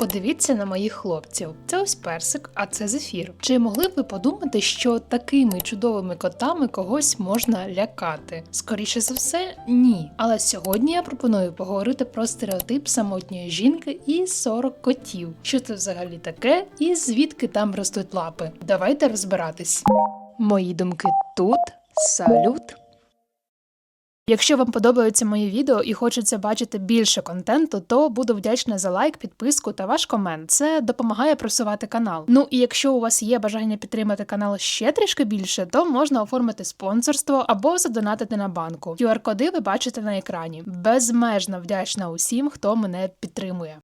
Подивіться на моїх хлопців. Це ось персик, а це зефір. Чи могли б ви подумати, що такими чудовими котами когось можна лякати? Скоріше за все, ні. Але сьогодні я пропоную поговорити про стереотип самотньої жінки і 40 котів. Що це взагалі таке, і звідки там ростуть лапи? Давайте розбиратись. Мої думки тут. Салют! Якщо вам подобаються мої відео і хочеться бачити більше контенту, то буду вдячна за лайк, підписку та ваш комент. Це допомагає просувати канал. Ну і якщо у вас є бажання підтримати канал ще трішки більше, то можна оформити спонсорство або задонатити на банку. QR-коди ви бачите на екрані. Безмежно вдячна усім, хто мене підтримує.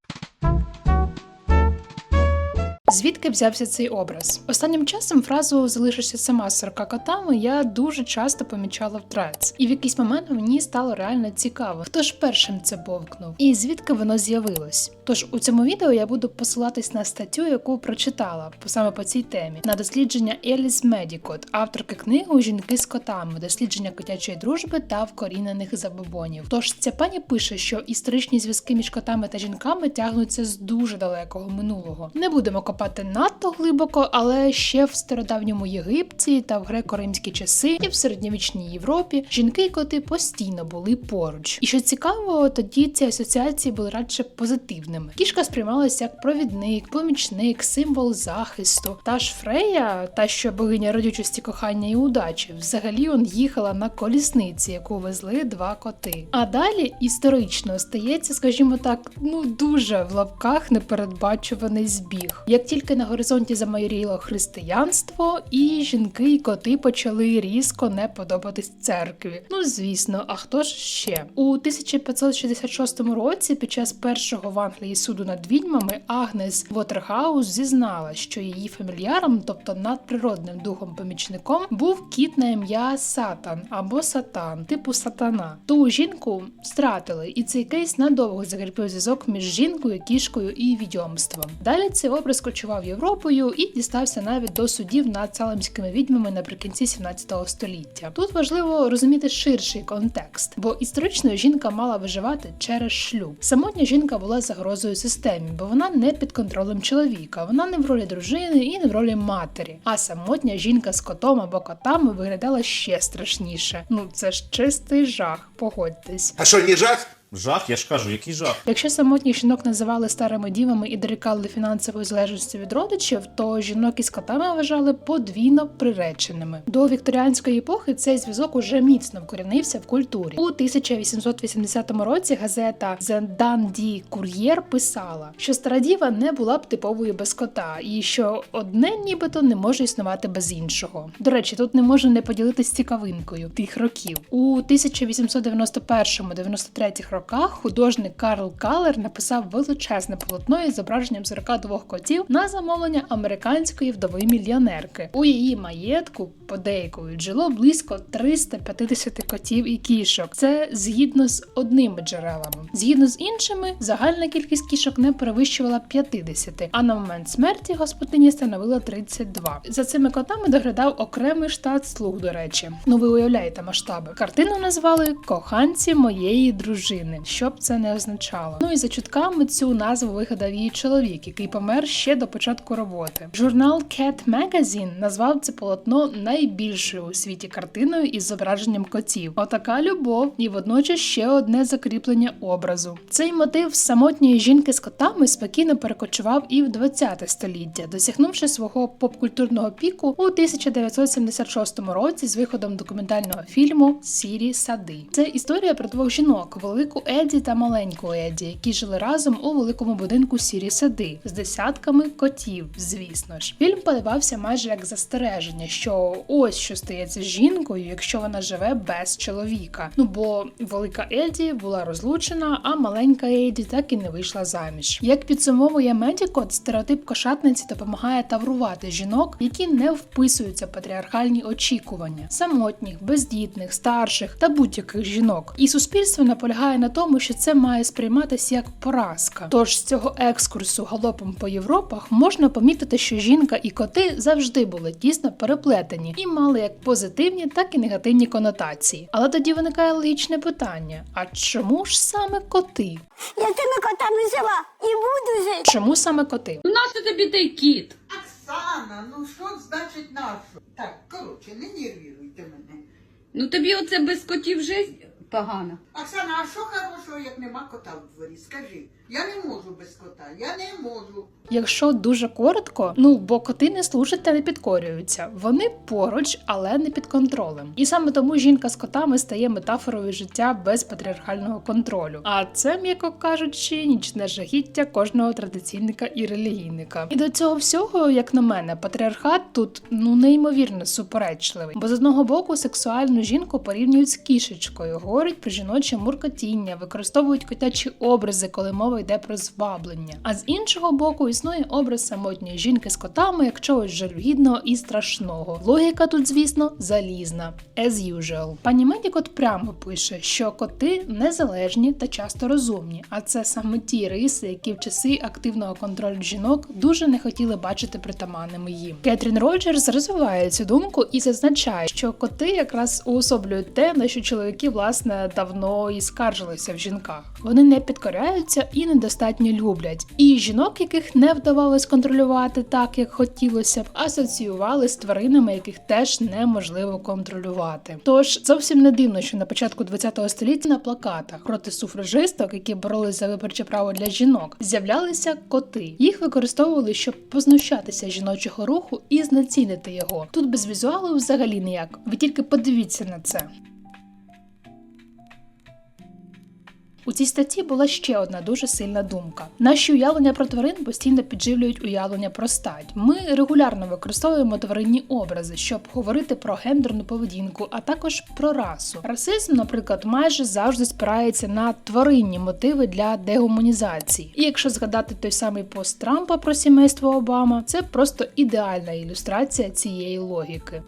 Звідки взявся цей образ? Останнім часом фразу залишишся сама 40 котами я дуже часто помічала в трец. І в якийсь момент мені стало реально цікаво, хто ж першим це бовкнув і звідки воно з'явилось. Тож у цьому відео я буду посилатись на статтю, яку прочитала саме по цій темі, на дослідження Еліс Медікот, авторки книги Жінки з котами, дослідження котячої дружби та вкорінених забобонів. Тож ця пані пише, що історичні зв'язки між котами та жінками тягнуться з дуже далекого минулого. Не будемо копати надто глибоко, але ще в стародавньому Єгипті та в греко-римські часи і в середньовічній Європі жінки і коти постійно були поруч. І що цікаво, тоді ці асоціації були радше позитивними. Кішка сприймалася як провідник, помічник, символ захисту. Та ж Фрея, та що богиня родючості кохання і удачі, взагалі он їхала на колісниці, яку везли два коти. А далі історично стається, скажімо так, ну дуже в лапках непередбачуваний збіг. Як тільки на горизонті замайоріло християнство, і жінки і коти почали різко не подобатись церкві. Ну звісно, а хто ж ще? У 1566 році, під час першого в Англії суду над відьмами, Агнес Вотерхаус зізнала, що її фамільяром, тобто надприродним духом-помічником, був кіт на ім'я Сатан або Сатан, типу сатана. Ту жінку стратили, і цей кейс надовго закріпив зв'язок між жінкою, кішкою і відьомством. Далі цей образ кочував Європою і дістався навіть до судів над салемськими відьмами наприкінці 17 століття. Тут важливо розуміти ширший контекст, бо історично жінка мала виживати через шлюб. Самотня жінка була загрозою системі, бо вона не під контролем чоловіка, вона не в ролі дружини і не в ролі матері. А самотня жінка з котом або котами виглядала ще страшніше. Ну це ж чистий жах, погодьтесь. А що, не жах? Жах, я ж кажу, який жах. Якщо самотніх жінок називали старими дівами і дорікали фінансової залежності від родичів, то жінок із котами вважали подвійно приреченими. До вікторіанської епохи цей зв'язок уже міцно вкорінився в культурі. У 1880 році газета The Dundee Courier писала, що стара діва не була б типовою без кота, і що одне нібито не може існувати без іншого. До речі, тут не можу не поділитись цікавинкою тих років. У 1891-93 роках художник Карл Калер написав величезне полотно із зображенням 42 котів на замовлення американської вдови мільйонерки. У її маєтку подейкують жило близько 350 котів і кішок. Це згідно з одними джерелами. Згідно з іншими, загальна кількість кішок не перевищувала 50, а на момент смерті господині становила 32. За цими котами доглядав окремий штат слуг, до речі. Ну ви уявляєте масштаби. Картину назвали Коханці моєї дружини, що б це не означало. Ну і за чутками цю назву вигадав її чоловік, який помер ще до початку роботи. Журнал Cat Magazine назвав це полотно найбільшою у світі картиною із зображенням котів. Отака любов, і водночас ще одне закріплення образу. Цей мотив самотньої жінки з котами спокійно перекочував і в 20 століття, досягнувши свого попкультурного піку у 1976 році з виходом документального фільму Сірі сади. Це історія про двох жінок: велику Еді та маленьку Еді, які жили разом у великому будинку Сірі сади з десятками котів. Звісно ж, фільм подавався майже як застереження, що ось що стається з жінкою, якщо вона живе без чоловіка. Ну бо велика Еді була розлучена, а маленька Еді так і не вийшла заміж. Як підсумовує Медікот, стереотип кошатниці допомагає таврувати жінок, які не вписуються в патріархальні очікування, самотніх, бездітних, старших та будь-яких жінок. І суспільство наполягає на на тому, що це має сприйматися як поразка. Тож з цього екскурсу галопом по Європах можна помітити, що жінка і коти завжди були тісно переплетені і мали як позитивні, так і негативні конотації. Але тоді виникає логічне питання: а чому ж саме коти? Я тими котами жила і буду жити. Чому саме коти? Ну нащо тобі той кіт? Оксана, ну що значить нашу? Так, коротше, не нервіруйте мене. Ну тобі оце без котів життя погано. Оксана, а що хорошого, як нема кота в дворі? Скажи, я не можу без кота, я не можу. Якщо дуже коротко, ну бо коти не служать та не підкорюються. Вони поруч, але не під контролем. І саме тому жінка з котами стає метафорою життя без патріархального контролю. А це, м'яко кажучи, нічне жахіття кожного традиційника і релігійника. І до цього всього, як на мене, патріархат тут ну неймовірно суперечливий. Бо з одного боку сексуальну жінку порівнюють з кішечкою, говорять про жіноче муркотіння, використовують котячі образи, коли мова йде про зваблення. А з іншого боку, існує образ самотньої жінки з котами як чогось жалюгідного і страшного. Логіка тут, звісно, залізна. As usual. Пані Медікот прямо пише, що коти незалежні та часто розумні, а це саме ті риси, які в часи активного контролю жінок дуже не хотіли бачити притаманними їм. Кетрін Роджерс розвиває цю думку і зазначає, що коти якраз уособлюють те, на що чоловіки власне давно і скаржилися в жінках. Вони не підкоряються і недостатньо люблять. І жінок, яких не вдавалось контролювати так, як хотілося б, асоціювали з тваринами, яких теж неможливо контролювати. Тож зовсім не дивно, що на початку ХХ століття на плакатах проти суфражисток, які боролись за виборче право для жінок, з'являлися коти. Їх використовували, щоб познущатися жіночого руху і знецінити його. Тут без візуалу взагалі ніяк. Ви тільки подивіться на це. У цій статті була ще одна дуже сильна думка. Наші уявлення про тварин постійно підживлюють уявлення про стать. Ми регулярно використовуємо тваринні образи, щоб говорити про гендерну поведінку, а також про расу. Расизм, наприклад, майже завжди спирається на тваринні мотиви для дегуманізації. І якщо згадати той самий пост Трампа про сімейство Обама, це просто ідеальна ілюстрація цієї логіки.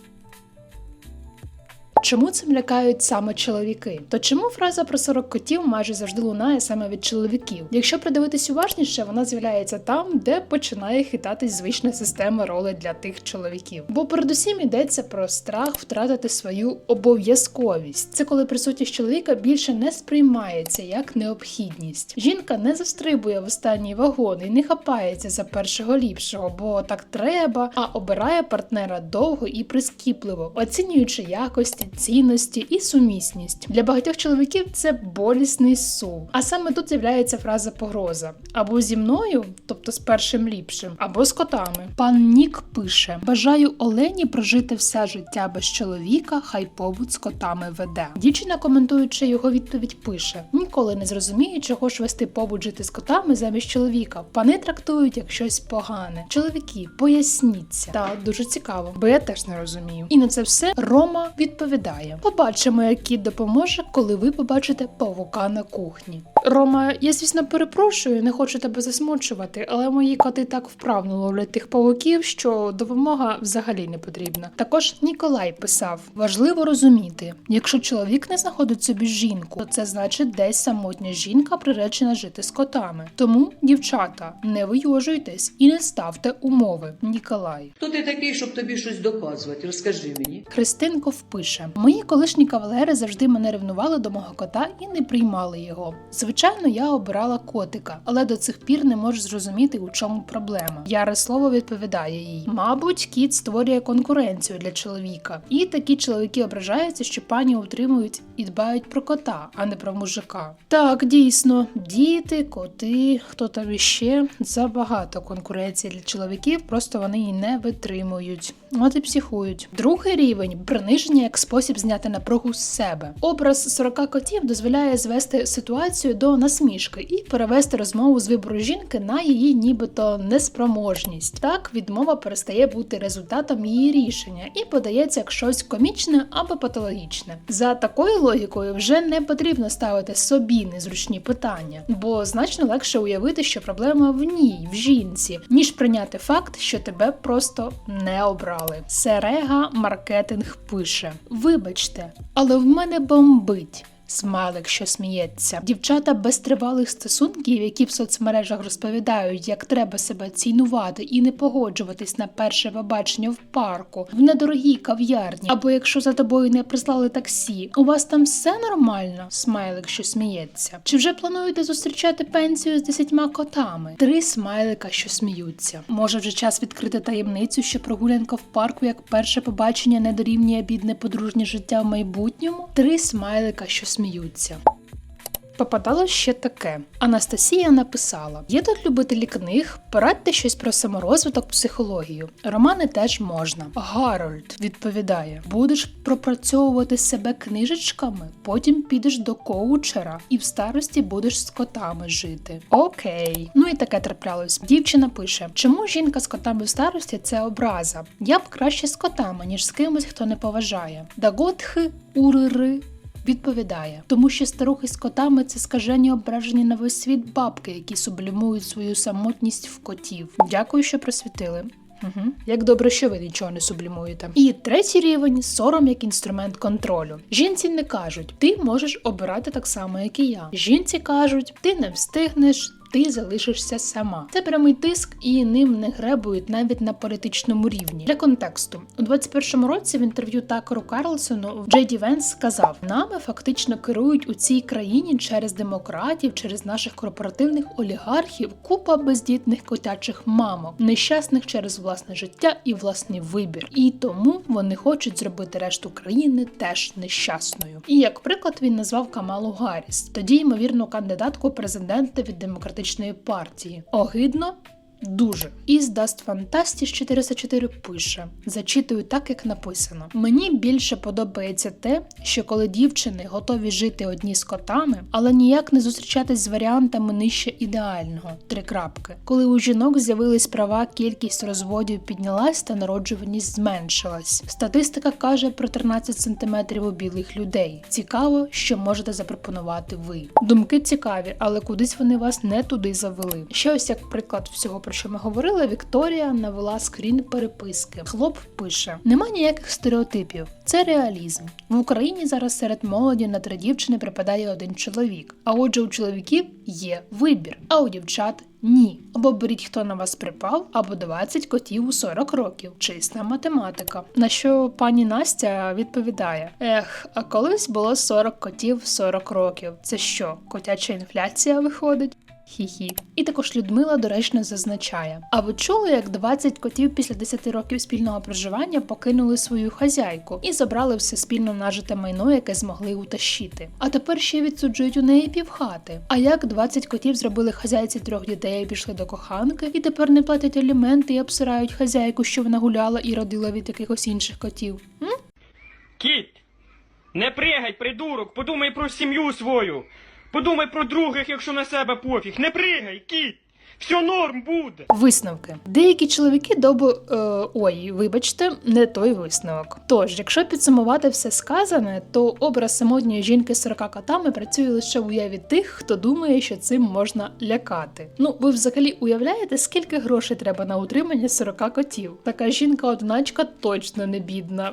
Чому цим лякають саме чоловіки? То чому фраза про 40 котів майже завжди лунає саме від чоловіків? Якщо придивитись уважніше, вона з'являється там, де починає хитатись звична система ролей для тих чоловіків. Бо передусім йдеться про страх втратити свою обов'язковість. Це коли присутність чоловіка більше не сприймається як необхідність. Жінка не застрибує в останній вагон і не хапається за першого ліпшого, бо так треба, а обирає партнера довго і прискіпливо, оцінюючи якості, цінності і сумісність. Для багатьох чоловіків це болісний сув. А саме тут з'являється фраза погроза: або зі мною, тобто з першим ліпшим, або з котами. Пан Нік пише: Бажаю Олені прожити все життя без чоловіка, хай побут з котами веде. Дівчина, коментуючи його відповідь, пише: Ніколи не зрозумію, чого ж вести побут жити з котами замість чоловіка. Пани трактують як щось погане. Чоловіки, поясніться. Та дуже цікаво, бо я теж не розумію. І на це все Рома відповідає: Побачимо, як кіт допоможе, коли ви побачите павука на кухні. Рома, я звісно перепрошую, не хочу тебе засмучувати, але мої коти так вправно ловлять тих павуків, що допомога взагалі не потрібна. Також Ніколай писав: важливо розуміти, якщо чоловік не знаходить собі жінку, то це значить десь самотня жінка приречена жити з котами. Тому, дівчата, не вийожуйтесь і не ставте умови. Ніколай. Хто ти такий, щоб тобі щось доказувати? Розкажи мені. Христинко впише: Мої колишні кавалери завжди мене ревнували до мого кота і не приймали його. Звичайно, я обирала котика, але до цих пір не можу зрозуміти, у чому проблема. Яре слово відповідає їй: Мабуть, кіт створює конкуренцію для чоловіка, і такі чоловіки ображаються, що пані утримують і дбають про кота, а не про мужика. Так, дійсно, діти, коти, хто там іще забагато конкуренції для чоловіків, просто вони її не витримують. От і психують. Другий рівень приниження як спосіб зняти напругу з себе. Образ 40 котів дозволяє звести ситуацію до насмішки і перевести розмову з вибору жінки на її нібито неспроможність. Так відмова перестає бути результатом її рішення і подається як щось комічне або патологічне. За такою логікою вже не потрібно ставити собі незручні питання, бо значно легше уявити, що проблема в ній, в жінці, ніж прийняти факт, що тебе просто не обрали. Серега маркетинг пише: Вибачте, але в мене бомбить. Смайлик, що сміється. Дівчата без тривалих стосунків, які в соцмережах розповідають, як треба себе цінувати і не погоджуватись на перше побачення в парку, в недорогій кав'ярні, або якщо за тобою не прислали таксі, у вас там все нормально? Смайлик, що сміється. Чи вже плануєте зустрічати пенсію з десятьма котами? Три смайлика, що сміються. Може, вже час відкрити таємницю, що прогулянка в парку як перше побачення не дорівнює бідне подружнє життя в майбутньому? Три смайлика, що сміються. Попадало ще таке. Анастасія написала: Є тут любителі книг, порадьте щось про саморозвиток, психологію. Романи теж можна. Гарольд відповідає: будеш пропрацьовувати себе книжечками, потім підеш до коучера і в старості будеш з котами жити. Окей, ну і таке траплялось. Дівчина пише: чому жінка з котами в старості це образа? Я б краще з котами, ніж з кимось, хто не поважає. Даготхи урири Відповідає, тому що старухи з котами це скажені ображені на весь світ бабки, які сублімують свою самотність в котів. Дякую, що просвітили. Угу. Як добре, що ви нічого не сублімуєте. І третій рівень сором як інструмент контролю. Жінці не кажуть, ти можеш обирати так само, як і я. Жінці кажуть, ти не встигнеш. Ти залишишся сама. Це прямий тиск, і ним не гребують навіть на політичному рівні. Для контексту у 21-му році в інтерв'ю Такеру Карлсону Джей Ді Венс сказав: нами фактично керують у цій країні через демократів, через наших корпоративних олігархів, купа бездітних котячих мамок, нещасних через власне життя і власний вибір. І тому вони хочуть зробити решту країни теж нещасною. І як приклад він назвав Камалу Гарріс, тоді ймовірну кандидатку президента від демократичної партії. Огидно. Дуже. Із Даст Фантастіс 404 пише: зачитую так, як написано. Мені більше подобається те, що коли дівчини готові жити одні з котами, але ніяк не зустрічатись з варіантами нижче ідеального. Три крапки. Коли у жінок з'явились права, кількість розводів піднялась та народжуваність зменшилась. Статистика каже про 13 см у білих людей. Цікаво, що можете запропонувати ви. Думки цікаві, але кудись вони вас не туди завели. Ще ось як приклад всього про що ми говорили, Вікторія навела скрін переписки. Хлоп пише: нема ніяких стереотипів, це реалізм. В Україні зараз серед молоді на три дівчини припадає один чоловік. А отже, у чоловіків є вибір, а у дівчат. Ні, або беріть, хто на вас припав, або 20 котів у 40 років. Чиста математика. На що пані Настя відповідає: Ех, а колись було 40 котів в 40 років. Це що, котяча інфляція виходить? Хі-хі. І також Людмила доречно зазначає: а ви чули, як 20 котів після 10 років спільного проживання покинули свою хазяйку і забрали все спільно нажите майно, яке змогли утащити. А тепер ще відсуджують у неї півхати. А як 20 котів зробили хазяйці трьох дітей і пішли до коханки, і тепер не платять аліменти і обсирають хазяйку, що вона гуляла і родила від якихось інших котів? М? Кіт, не пригай, придурок, подумай про сім'ю свою. Подумай про других, якщо на себе пофіг. Не пригай, кіт. Все норм буде. Висновки. Деякі чоловіки добу. Е, ой, вибачте, не той висновок. Тож, якщо підсумувати все сказане, то образ самотньої жінки з 40 котами працює лише в уяві тих, хто думає, що цим можна лякати. Ну, ви взагалі уявляєте, скільки грошей треба на утримання 40 котів? Така жінка-одиначка точно не бідна.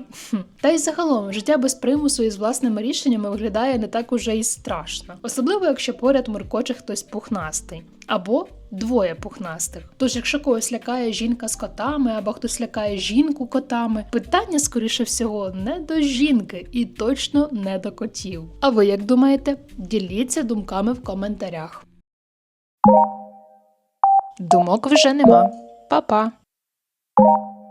Та й загалом життя без примусу і з власними рішеннями виглядає не так уже й страшно, особливо якщо поряд муркоче хтось пухнастий. Або двоє пухнастих. Тож, якщо когось лякає жінка з котами, або хтось лякає жінку котами, питання, скоріше всього, не до жінки і точно не до котів. А ви як думаєте? Діліться думками в коментарях. Думок вже нема. Па-па!